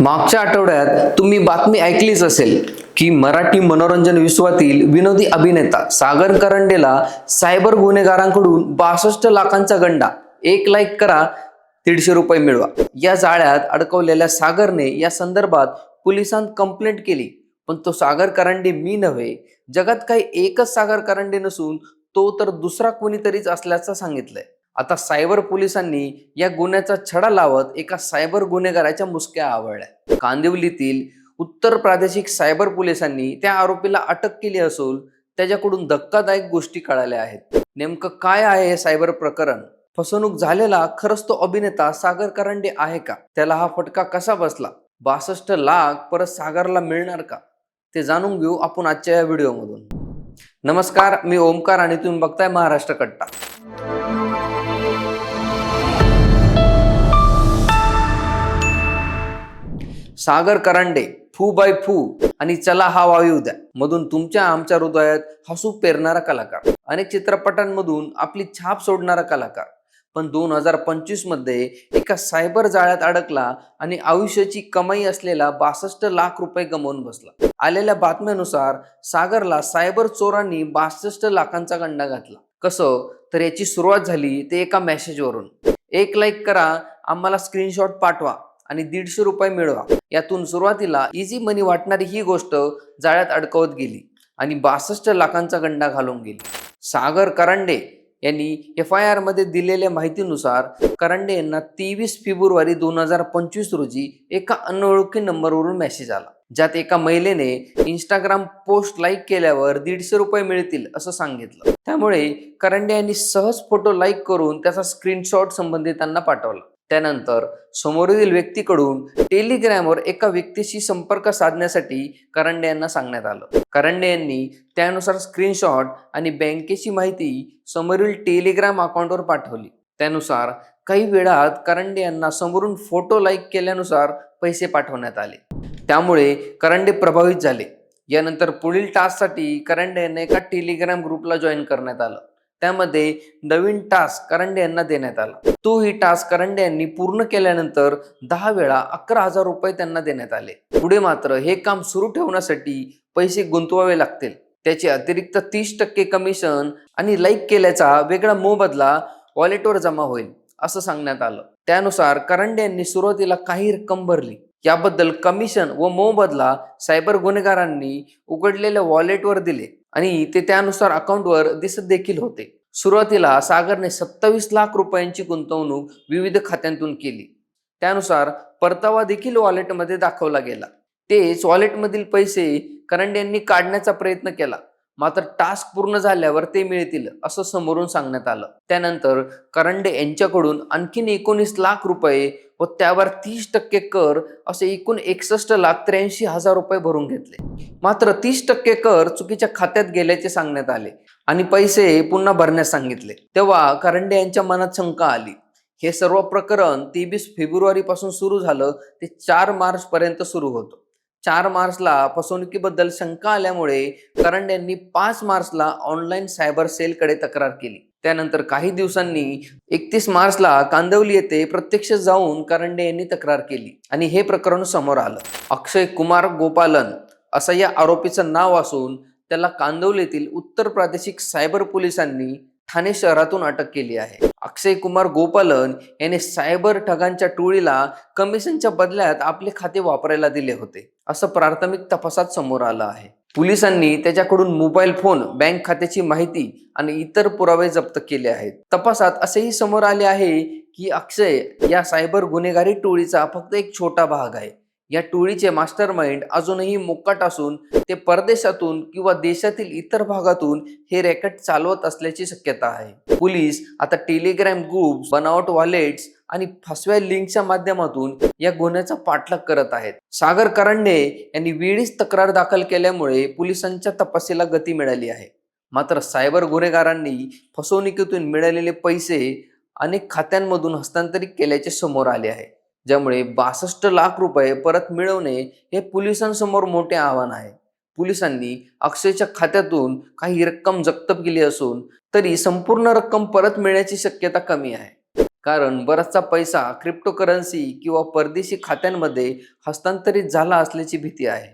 मागच्या आठवड्यात तुम्ही बातमी ऐकलीच असेल की मराठी मनोरंजन विश्वातील विनोदी अभिनेता सागर करंडेला सायबर गुन्हेगारांकडून बासष्ट लाखांचा गंडा. एक लाईक करा दीडशे रुपये मिळवा. या जाळ्यात अडकवलेल्या सागरने या संदर्भात पोलिसांत कंप्लेंट केली. पण तो सागर करंडे मी नव्हे. जगात काही एकच सागर करंडे नसून तो तर दुसरा कोणीतरीच असल्याचं सांगितलंय. आता सायबर पोलिसांनी या गुन्ह्याचा छडा लावत एका सायबर गुन्हेगाराच्या मुसक्या आवळल्या. कांदिवलीतील उत्तर प्रादेशिक सायबर पोलिसांनी त्या आरोपीला अटक केली असून त्याच्याकडून धक्कादायक गोष्टी कळाल्या आहेत. नेमकं काय आहे हे सायबर प्रकरण? फसवणूक झालेला खरंच तो अभिनेता सागर करंडे आहे का? त्याला हा फटका कसा बसला? बासष्ट लाख परत सागरला मिळणार का? ते जाणून घेऊ आपण आजच्या या व्हिडिओमधून. नमस्कार मी ओमकार आणि तुम्ही बघताय महाराष्ट्र कट्टा. सागर करांडे फू बाय फू आणि चला हा वायू द्या मधून तुमच्या आमच्या हृदयात हसू पेरणारा कलाकार अनेक चित्रपटांमधून आपली छाप सोडणारा कलाकार. पण दोन हजार पंचवीसमध्ये एका सायबर जाळ्यात अडकला आणि आयुष्याची कमाई असलेला बासष्ट लाख रुपये गमावून बसला. आलेल्या बातम्यानुसार सागरला सायबर चोरांनी बासष्ट लाखांचा गंडा घातला. कसं? तर याची सुरुवात झाली ते एका मेसेजवरून एक लाईक करा आम्हाला स्क्रीनशॉट पाठवा. आणि दीडशे रुपये मिळवा. यातून सुरुवातीला इझी मनी वाटणारी ही गोष्ट जाळ्यात अडकवत गेली आणि बासष्ट लाखांचा गंडा घालून गेली. सागर करांडे यांनी एफ आय आरमध्ये दिलेल्या माहितीनुसार करांडे यांना तेवीस फेब्रुवारी दोन हजार पंचवीस रोजी एका अनोळखी नंबरवरून मेसेज आला. ज्यात एका महिलेने इंस्टाग्राम पोस्ट लाईक केल्यावर दीडशे रुपये मिळतील असं सांगितलं. त्यामुळे करंडे यांनी सहज फोटो लाईक करून त्याचा स्क्रीनशॉट संबंधितांना पाठवला. त्यानंतर समोरील व्यक्तीकडून टेलिग्रॅमवर एका व्यक्तीशी संपर्क साधण्यासाठी करंडे यांना सांगण्यात आलं. करंडे यांनी त्यानुसार स्क्रीनशॉट आणि बँकेची माहिती समोरील टेलिग्राम अकाउंटवर पाठवली. त्यानुसार काही वेळात करंडे यांना समोरून फोटो लाईक केल्यानुसार पैसे पाठवण्यात आले. त्यामुळे करंडे प्रभावित झाले. यानंतर पुढील टास्कसाठी करंडे यांना एका टेलिग्राम ग्रुपला जॉईन करण्यात आलं. त्यामध्ये नवीन टास्क करंडे यांना देण्यात आला. तो ही टास्क करंडे यांनी पूर्ण केल्यानंतर दहा वेळा अकरा हजार रुपये त्यांना देण्यात आले. पुढे मात्र हे काम सुरू ठेवण्यासाठी पैसे गुंतवावे लागतील. त्याचे अतिरिक्त तीस टक्के कमिशन आणि लाईक केल्याचा वेगळा मोबदला वॉलेटवर जमा होईल असं सांगण्यात आलं. त्यानुसार करंडे यांनी सुरुवातीला काही रक्कम भरली. याबद्दल कमिशन व मोबदला सायबर गुन्हेगारांनी उघडलेल्या वॉलेटवर दिले. आणि ते त्यानुसार अकाउंटवर दिसत देखील होते. सुरुवातीला सागरने सत्तावीस लाख रुपयांची गुंतवणूक विविध खात्यांतून केली. त्यानुसार परतावा देखील वॉलेटमध्ये दाखवला गेला. तेच वॉलेटमधील पैसे करंडे यांनी काढण्याचा प्रयत्न केला. मात्र टास्क पूर्ण झाल्यावर ते मिळतील असं समोरून सांगण्यात आलं. त्यानंतर करंडे यांच्याकडून आणखीन एकोणीस लाख रुपये व त्यावर तीस टक्के कर असे एकूण एकसष्ट लाख त्र्याऐंशी हजार रुपये भरून घेतले. मात्र तीस टक्के कर चुकीच्या खात्यात गेल्याचे सांगण्यात आले आणि पैसे पुन्हा भरण्यास सांगितले. तेव्हा करंडे यांच्या मनात शंका आली. हे सर्व प्रकरण तेवीस फेब्रुवारी पासून सुरू झालं ते चार मार्च पर्यंत सुरू होतं. चार मार्चला फसवणुकीबद्दल शंका आल्यामुळे करंड यांनी पाच मार्चला ऑनलाईन सायबर सेलकडे तक्रार केली. त्यानंतर काही दिवसांनी एकतीस मार्चला कांदवली येथे प्रत्यक्ष जाऊन करंडे यांनी तक्रार केली आणि हे प्रकरण समोर आलं. अक्षय कुमार गोपालन असं या आरोपीचं नाव असून त्याला कांदवलीतील उत्तर प्रादेशिक सायबर पोलिसांनी ठाणे शहरातून अटक केली आहे. अक्षय कुमार गोपालन याने सायबर ठगांच्या टोळीला कमिशनच्या बदल्यात आपले खाते वापरायला दिले होते असं प्राथमिक तपासात समोर आलं आहे. पोलिसांनी त्याच्याकडून मोबाईल फोन बँक खात्याची माहिती आणि इतर पुरावे जप्त केले आहेत. तपासात असेही समोर आले आहे की अक्षय या सायबर गुन्हेगारी टोळीचा फक्त एक छोटा भाग आहे. या टोळीचे मास्टर माइंड अजूनही मोकाट असून ते परदेशातून किंवा देशातील इतर भागातून हे रॅकेट चालवत असल्याची शक्यता आहे. पोलीस आता टेलिग्राम ग्रुप बनावट वॉलेट्स आणि फसव्या लिंकच्या माध्यमातून या गुन्ह्याचा पाठलाग करत आहेत. सागर करंडे यांनी वेळीच तक्रार दाखल केल्यामुळे पोलिसांच्या तपासीला गती मिळाली आहे. मात्र सायबर गुन्हेगारांनी फसवणुकीतून मिळालेले पैसे अनेक खात्यांमधून हस्तांतरित केल्याचे समोर आले आहे. ज्यामुळे बासष्ट लाख रुपये परत मिळवणे हे पोलिसांसमोर मोठे आव्हान आहे. पोलिसांनी अक्षयच्या खात्यातून काही रक्कम जप्त केली असून तरी संपूर्ण रक्कम परत मिळण्याची शक्यता कमी आहे. कारण बराचसा पैसा क्रिप्टोकरन्सी किंवा परदेशी खात्यांमध्ये हस्तांतरित झाला असल्याची भीती आहे.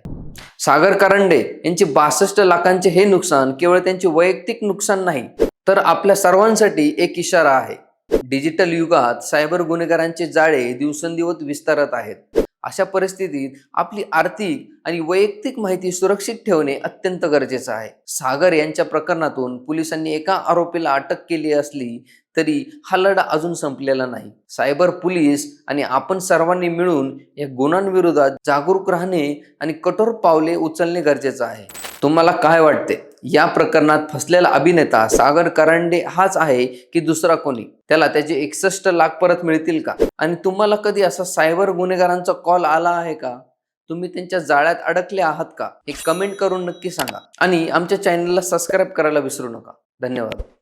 सागर कारंडे यांचे बासष्ट लाखांचे हे नुकसान केवळ त्यांचे वैयक्तिक नुकसान नाही तर आपल्या सर्वांसाठी एक इशारा आहे. डिजिटल युगात सायबर गुन्हेगारांचे जाळे दिवसेंदिवस विस्तारत आहेत. अशा परिस्थितीत आपली आर्थिक आणि वैयक्तिक माहिती सुरक्षित ठेवणे अत्यंत गरजेचं आहे. सागर यांच्या प्रकरणातून पोलिसांनी एका आरोपीला अटक केली असली तरी हा लढा अजून संपलेला नाही. सायबर पोलीस आणि आपण सर्वांनी मिळून या गुणांविरोधात जागरूक राहणे आणि कठोर पावले उचलणे गरजेचं आहे. तुम्हाला काय वाटते? या प्रकरणात फसलेला अभिनेता सागर करांडे हाच आहे की दुसरा कोणी? त्याला त्याचे एकसष्ट लाख परत मिळतील का? आणि तुम्हाला कधी असा सायबर गुन्हेगारांचा कॉल आला आहे का? तुम्ही त्यांच्या जाळ्यात अडकले आहात का? हे कमेंट करून नक्की सांगा. आणि आमच्या चॅनलला सबस्क्राईब करायला विसरू नका. धन्यवाद.